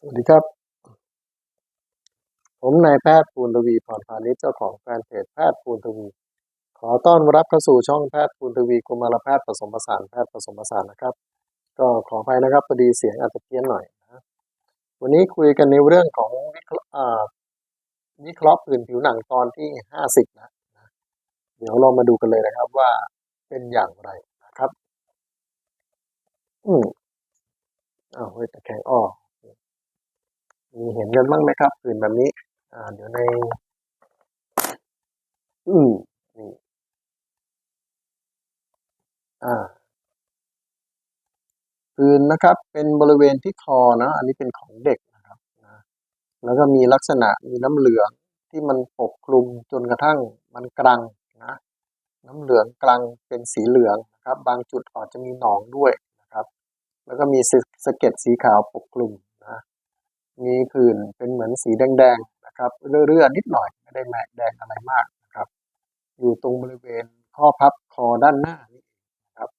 สวัสดีครับ ผมนายแพทย์ปูนทวีพรพาณิชย์เจ้าของแฟนเพจแพทย์ปูนทวี ขอต้อนรับเข้าสู่ช่องแพทย์ปูนทวีกุมารแพทย์ผสมผสานแพทย์ผสมผสานนะครับ ก็ขออภัยนะครับพอดีเสียงอาจจะเพี้ยนหน่อยนะวันนี้คุยกันในเรื่องของวิเคราะห์อ่าวิเคราะห์ผื่นผิวหนังตอนที่ห้าสิบนะนะเดี๋ยวเรามาดูกันเลยนะครับว่าเป็นอย่างไรนะครับ อืมอ้าวเฮ้ยตะแคงอ้อ มีเห็นกันบ้างไหมครับผื่นแบบนี้อ่าเดี๋ยวใน อืมนี่อ่าผื่นนะครับ เป็นบริเวณที่คอนะอันนี้เป็นของเด็กนะครับนะแล้วก็มีลักษณะมีน้ำเหลืองที่มันปกคลุมจนกระทั่งมันกรังนะน้ำเหลืองกรังเป็นสีเหลืองนะครับ บางจุดอาจจะมีหนองด้วยนะครับ แล้วก็มีสะเก็ดสีขาวปกคลุม มีผื่นเป็นเหมือนสีแดงๆนะครับเรื่อยๆนิดหน่อยไม่ได้แมกแดงอะไรมากนะครับ อยู่ตรงบริเวณข้อพับคอด้านหน้านี่นะครับ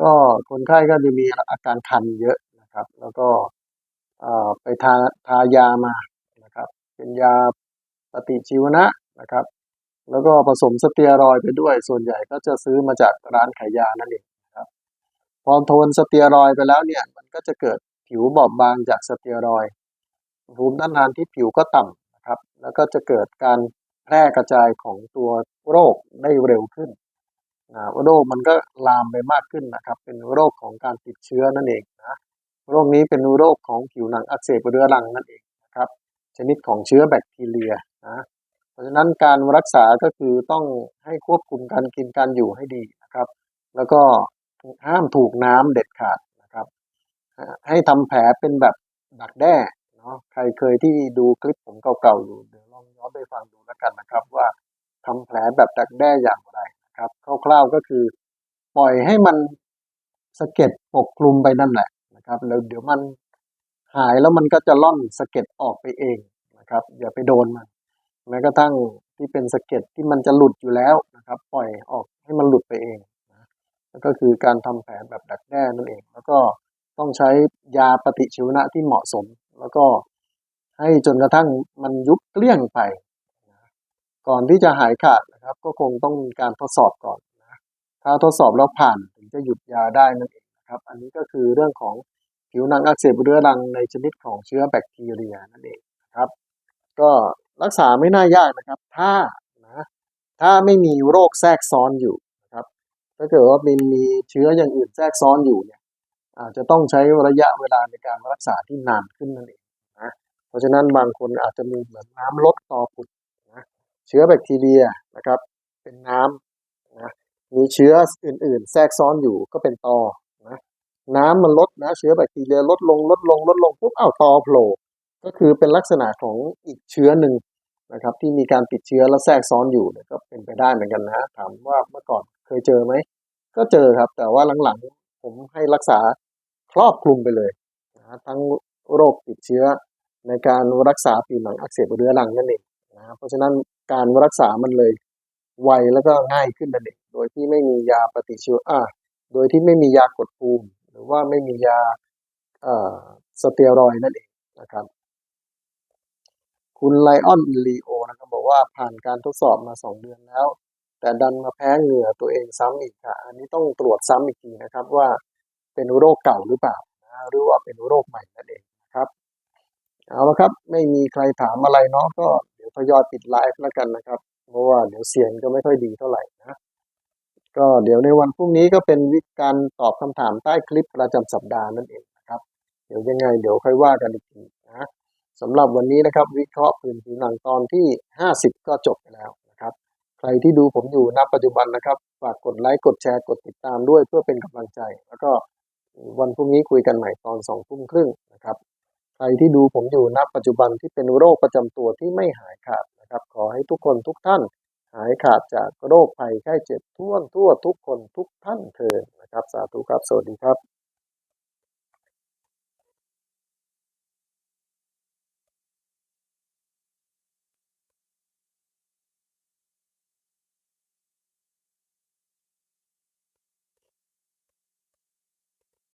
ก็คนไข้ก็จะมีอาการคันเยอะนะครับ แล้วก็ไปทาทายามานะครับ เป็นยาปฏิชีวนะนะครับ แล้วก็ผสมสเตียรอยด์ไปด้วย ส่วนใหญ่ก็จะซื้อมาจากร้านขายยานั่นเองนะครับ พอทนสเตียรอยด์ไปแล้วเนี่ย มันก็จะเกิดผิวบอบบางจากสเตียรอย ภูมิต้านทานที่ผิวก็ต่ำนะครับ แล้วก็จะเกิดการแพร่กระจายของตัวโรคได้เร็วขึ้นนะโรคมันก็ลามไปมากขึ้นนะครับ เป็นโรคของการติดเชื้อนั่นเองนะโรคนี้เป็นโรคของผิวหนังอักเสบเรื้อรังนั่นเองนะครับ ชนิดของเชื้อแบคทีเรียนะเพราะฉะนั้นการรักษาก็คือต้องให้ควบคุมการกินการอยู่ให้ดีนะครับ แล้วก็ห้ามถูกน้ำเด็ดขาดนะครับ ให้ทำแผลเป็นแบบดักแด้ เนาะใครเคยที่ดูคลิปผมเก่าๆอยู่เดี๋ยวลองย้อนไปฟังดูแล้วกันนะครับ ว่าทำแผลแบบดักแด้อย่างไรนะครับคร่าวๆก็คือ ปล่อยให้มันสะเก็ดปกคลุมไปนั่นแหละนะครับแล้วเดี๋ยวมันหายแล้วมันก็จะล่อนสะเก็ดออกไปเองนะครับอย่าไปโดนมันแม้กระทั่งที่เป็นสะเก็ดที่มันจะหลุดอยู่แล้วนะครับ ปล่อยออกให้มันหลุดไปเองนะแล้วก็คือการทำแผลแบบดักแด้นั่นเอง แล้วก็ต้องใช้ยาปฏิชีวนะที่เหมาะสม แล้วก็ให้จนกระทั่งมันยุบเกลี้ยงไปนะก่อนที่จะหายขาดนะครับ ก็คงต้องมีการทดสอบก่อนนะถ้าทดสอบแล้วผ่านถึงจะหยุดยาได้นั่นเองนะครับ อันนี้ก็คือเรื่องของผิวหนังอักเสบเรื้อรังในชนิดของเชื้อแบคทีเรียนั่นเองนะครับ ก็รักษาไม่น่ายากนะครับ ถ้านะถ้าไม่มีโรคแทรกซ้อนอยู่นะครับ ถ้าเกิดว่ามันมีเชื้ออย่างอื่นแทรกซ้อนอยู่เนี่ย อาจจะต้องใช้ระยะเวลาในการรักษาที่นานขึ้นนั่นเองนะเพราะฉะนั้นบางคนอาจจะมีเหมือนน้ำลดต่อผุดนะเชื้อแบคทีเรียนะครับ เป็นน้ำนะมีเชื้ออื่น ๆ แทรกซ้อนอยู่ก็เป็นตอนะน้ำมันลดนะเชื้อแบคทีเรียลดลงลดลงลดลงปุ๊บอ้าวตอโผล่ก็คือเป็นลักษณะของอีกเชื้อหนึ่งนะครับ ที่มีการติดเชื้อแล้วแทรกซ้อนอยู่ก็เป็นไปได้เหมือนกันนะถามว่าเมื่อก่อนเคยเจอไหมก็เจอครับ แต่ว่าหลังๆ ผมให้รักษาครอบคลุมไปเลยนะทั้งโรคติดเชื้อในการรักษาผิวหนังอักเสบเรื้อรังนั่นเองนะเพราะฉะนั้นการรักษามันเลยไวแล้วก็ง่ายขึ้นนั่นเองโดยที่ไม่มียาปฏิชีวอ่าโดยที่ไม่มียากดภูมิ หรือว่าไม่มียาสเตียรอยนั่นเองนะครับ คุณไลออนลีโอนะครับบอกว่าผ่านการทดสอบมาสองเดือนแล้ว แต่ดันมาแพ้เหงื่อตัวเองซ้ำอีกค่ะ อันนี้ต้องตรวจซ้ำอีกทีนะครับว่าเป็นโรคเก่าหรือเปล่านะหรือว่าเป็นโรคใหม่นั่นเองนะครับ เอาละครับไม่มีใครถามอะไรเนาะก็เดี๋ยวทยอยปิดไลฟ์แล้วกันนะครับ เพราะว่าเดี๋ยวเสียงก็ไม่ค่อยดีเท่าไหร่นะก็เดี๋ยวในวันพรุ่งนี้ก็เป็นวิการตอบคำถามใต้คลิปประจำสัปดาห์นั่นเองนะครับ เดี๋ยวยังไงเดี๋ยวค่อยว่ากันอีกทีนะสำหรับวันนี้นะครับ วิเคราะห์พื้นผิวหนังตอนที่ 50 ก็จบไปแล้ว ใครที่ดูผมอยู่ณปัจจุบันนะครับ ฝากกดไลค์ กดแชร์ กดติดตามด้วยเพื่อเป็นกำลังใจ แล้วก็วันพรุ่งนี้คุยกันใหม่ตอนสองทุ่มครึ่งนะครับ ใครที่ดูผมอยู่ณปัจจุบันที่เป็นโรคประจำตัวที่ไม่หายขาดนะครับ ขอให้ทุกคนทุกท่าน หายขาดจากโรคภัยไข้เจ็บทั่วทั่วทุกคนทุกท่านเถิดนะครับ สาธุครับ สวัสดีครับ